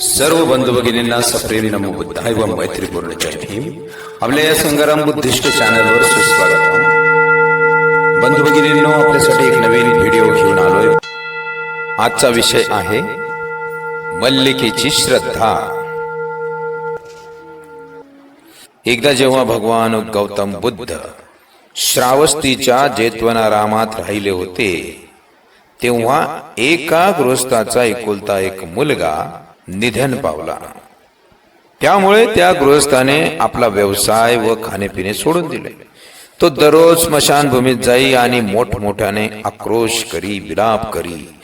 सर्व बंधू भगिनींना सप्रेम नमो बुद्धाय व मैत्रीपूर्ण जय भीम आपल्या या संग्राम बुद्धिष्ट चॅनलवर सुस्वागत बंधू भगिनींनो आपल्यासाठी एक नवीन व्हिडिओ घेऊन आलोय. आजचा विषय आहे मल्लिकेची श्रद्धा. एकदा जेव्हा भगवान गौतम बुद्ध श्रावस्तीच्या जेतवनारामात राहिले होते तेव्हा एका गृहस्थाचा एकुलता एक मुलगा निधन पावला. त्यामुळे त्या गृहस्थाने आपला व्यवसाय व खाणेपिणे सोडून दिले. तो दररोज स्मशानभूमीत जाई आणि मोठमोठ्याने आक्रोश करी विलाप करी.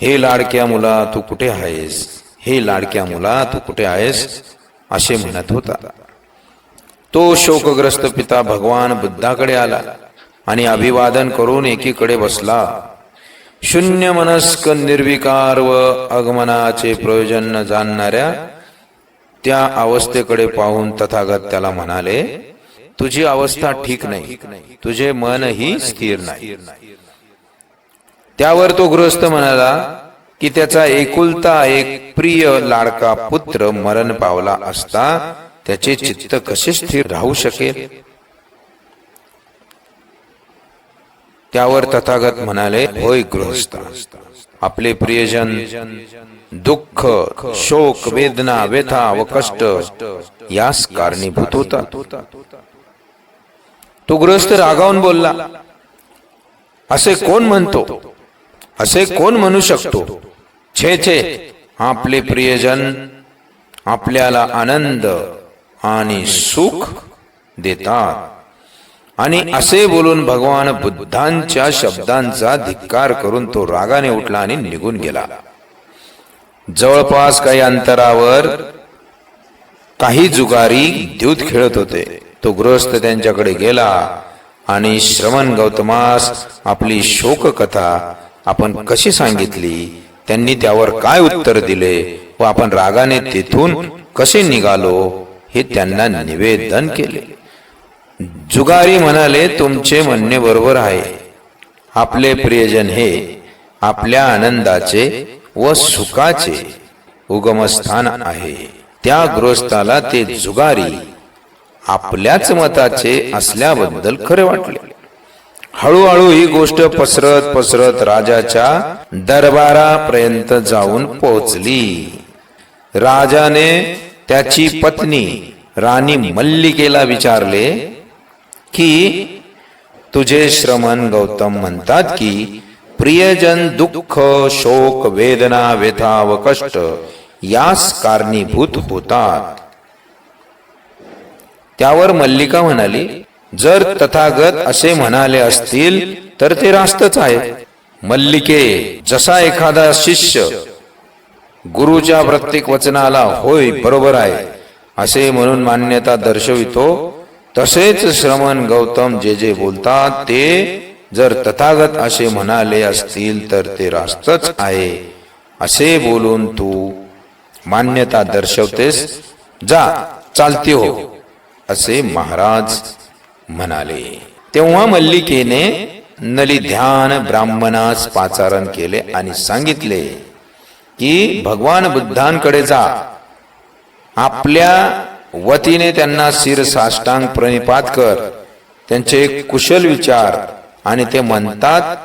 हे लाडक्या मुला तू कुठे आहेस? हे लाडक्या मुला तू कुठे आहेस? असे म्हणत होता. तो शोकग्रस्त पिता भगवान बुद्धाकडे आला आणि अभिवादन करून एकीकडे बसला. शून्य मनस्क निर्विकार व आगमनाचे प्रयोजन न जाणणाऱ्या त्या अवस्थेकडे पाहून तथागत त्याला म्हणाले तुझी अवस्था ठीक नाही. तुझे मनही स्थिर नाही. त्यावर तो गृहस्थ म्हणाला की त्याचा एकुलता एक प्रिय लाडका पुत्र मरण पावला असता त्याचे चित्त कसे स्थिर राहू शकेल? त्यावर तथागत म्हणाले होय गृहस्थ आपले प्रियजन दुःख शोक वेदना व्यथा व कष्ट यास कारणीभूत होता तो गृहस्थ रागावून बोलला असे कोण म्हणतो? असे कोण म्हणू शकतो? छे छे आपले प्रियजन आपल्याला आनंद आणि सुख देतात. आणि असे बोलून भगवान बुद्धांच्या शब्दांचा धिक्कार करून तो रागाने उठला आणि निघून गेला. जवळपास काही अंतरावर काही जुगारी द्यूत खेळत होते. तो गृहस्थ त्यांच्याकडे गेला आणि श्रवण गौतमास आपली शोक कथा आपण कशी सांगितली? त्यांनी त्यावर काय उत्तर दिले? व आपण रागाने तेथून कसे निघालो? हे त्यांना निवेदन केले. जुगारी म्हणाले तुमचे म्हणणे बरोबर आहे. आपले प्रियजन हे आपल्या आनंदाचे व सुखाचे उगमस्थान आहे. त्या गृहस्थाला ते जुगारी आपल्याच मताचे असल्याबद्दल खरे वाटले. हळूहळू ही गोष्ट पसरत पसरत राजाच्या दरबारापर्यंत जाऊन पोहोचली. राजाने त्याची पत्नी राणी मल्लिकेला विचारले की तुझे श्रमण गौतम म्हणतात की प्रियजन दुःख शोक वेदना व्यथा व कष्ट यास कारणीभूत होतात. त्यावर मल्लिका म्हणाली जर तथागत असे म्हणाले असतील तर ते रास्तच आहे. मल्लिके जसा एखादा शिष्य गुरुच्या प्रत्येक वचनाला होय बरोबर आहे असे म्हणून मान्यता दर्शवितो तसेच श्रमण गौतम जे जे बोलतात ते जर तथागत असे म्हणाले असतील तर ते रास्तच आहे. असे बोलून तू मान्यता दर्शवतेस जा चालते हो असे महाराज म्हणाले. तेव्हा मल्लिकेने नली ध्यान ब्राह्मणास पाचारण केले आणि सांगितले की भगवान बुद्धांकडे जा. आपल्या वतीने त्यांना शिर साष्टांग प्रणिपात कर. त्यांचे कुशल विचार. आणि ते म्हणतात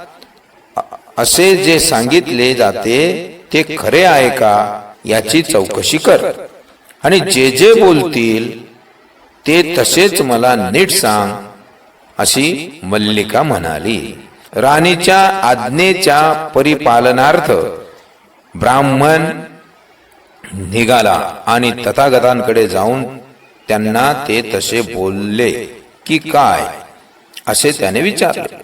असे जे सांगितले जाते ते खरे आहे का? याची चौकशी कर. आणि जे जे बोलतील ते तसेच मला नीट सांग अशी मल्लिका म्हणाली. राणीच्या आज्ञेच्या परिपालनार्थ ब्राह्मण निघाला आणि तथागतांकडे जाऊन त्यांना ते तसे बोलले की काय? असे त्याने विचारले.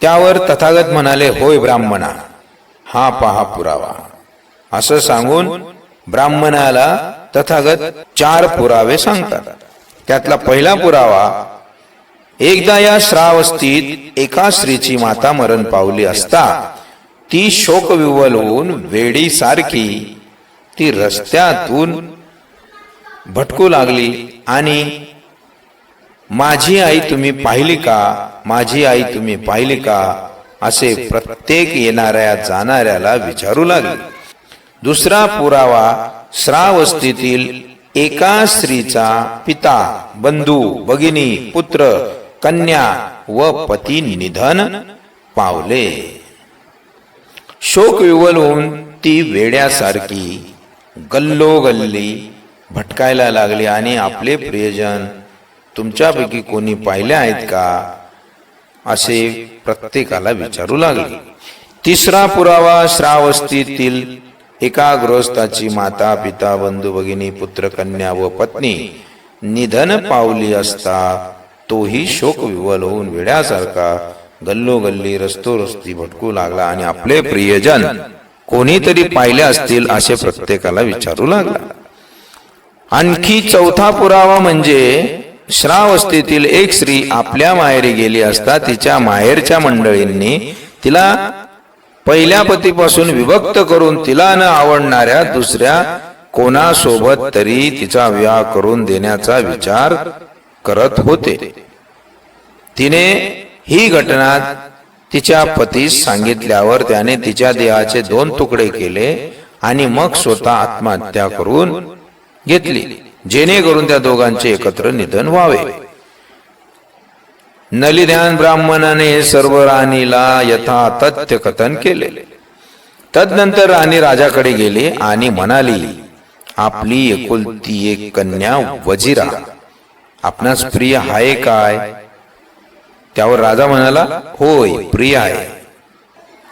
त्यावर तथागत म्हणाले होय ब्राह्मणा हा पहा पुरावा. असं सांगून ब्राह्मणाला तथागत चार पुरावे सांगतात. त्यातला पहिला पुरावा एकदा या श्रावस्तीत एका स्त्रीची माता मरण पावली असता ती शोकविवल होऊन वेडी सारखी ती रस्त्यातून भटकू लागली. आणि माझी आई तुम्ही पाहिली का? माझी आई तुम्ही पाहिली का? असे प्रत्येक येणाऱ्या जाणाऱ्याला विचारू लागले. दुसरा पुरावा श्रावस्तीतील एका स्त्रीचा पिता बंधू भगिनी पुत्र कन्या व पती निधन पावले. शोक विवल होऊन ती वेड्यासारखी गल्लोगल्ली भटकायला लागली आणि आपले प्रियजन तुमच्यापैकी कोणी पाहिले आहेत का? असे प्रत्येकाला विचारू लागले. तिसरा पुरावा श्रावस्तीतील एका गृहस्थाची माता पिता बंधू भगिनी पुत्र कन्या व पत्नी निधन पावली असता तोही शोक विवल होऊन वेड्यासारखा गल्लोगल्ली रस्तो रस्ती भटकू लागला आणि आपले प्रियजन कोणीतरी पाहिले असतील असे प्रत्येकाला विचारू लागला. आणखी चौथा पुरावा म्हणजे श्रावस्तीतील एक स्त्री आपल्या माहेरी गेली असता तिच्या माहेरच्या मंडळींनी तिला पहिल्या पतीपासून विभक्त करून तिला न आवडणाऱ्या दुसऱ्या कोणासोबत तरी तिचा विवाह करून देण्याचा विचार करत होते. तिने ही घटना तिच्या पतीस सांगितल्यावर त्याने तिच्या देहाचे दोन तुकडे केले आणि मग स्वतः आत्महत्या करून घेतली जेणेकरून त्या दोघांचे एकत्र निधन व्हावे. नलिध्यान ब्राह्मणाने सर्व राणीला यथा तथ्य कथन केले. तदनंतर राणी राजाकडे गेले आणि म्हणाली आपली एकुलती एक कन्या वजिरा आपणास प्रिय आहे काय? त्यावर राजा म्हणाला होय प्रिय आहे.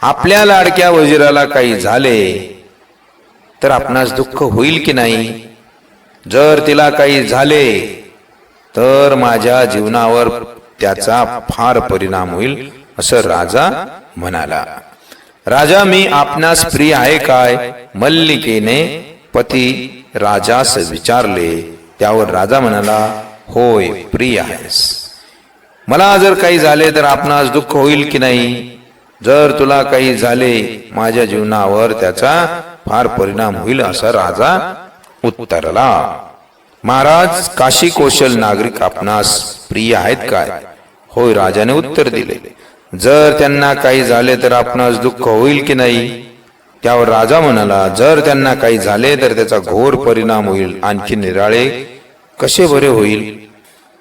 आपल्या लाडक्या वजिराला काही झाले तर आपणास दुःख होईल की नाही? जर तिला काही झाले तर माझ्या जीवनावर त्याचा फार परिणाम होईल असं राजा म्हणाला. राजा मी आपणास प्रिय आहे काय? मल्लिकेने पती राजास विचारले. त्यावर राजा म्हणाला होय प्रिय आहेस. मला जर काही झाले तर आपणास दुःख होईल की नाही? जर तुला काही झाले माझ्या जीवनावर त्याचा फार परिणाम होईल असा राजा उत्तरला महाराज काशी कौशल नागरिक आपणास प्रिय आहेत काय? होय राजाने उत्तर दिले. जर त्यांना काही झाले तर आपणास दुःख होईल की नाही? त्यावर राजा म्हणाला जर त्यांना काही झाले तर त्याचा घोर परिणाम होईल आणखी निराळे कसे बरे होईल?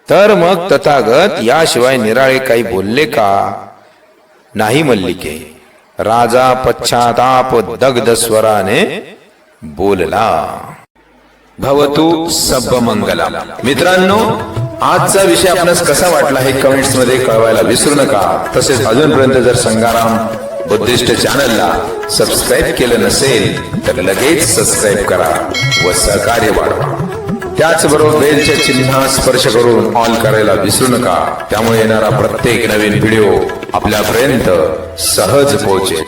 तर मग तथागत याशिवाय निराळे काही बोलले का? नाही मल्लिके. राजा पश्चाताप दग्ध स्वराने बोलला. भवतु सब मंगला मित्रांनो आजचा विषय आपणास कसा वाटला हे कमेंट्समध्ये कळवायला विसरू नका. तसेच अजूनपर्यंत जर संगाराम बुद्धिस्ट चॅनलला सबस्क्राईब केलं नसेल तर लगेच सबस्क्राईब करा व सहकार्य वाढवा. त्याचबरोबर बेलच्या चिन्हा स्पर्श करून ऑल करायला विसरू नका. त्यामुळे येणारा प्रत्येक नवीन व्हिडिओ आपल्यापर्यंत सहज पोहोचेल.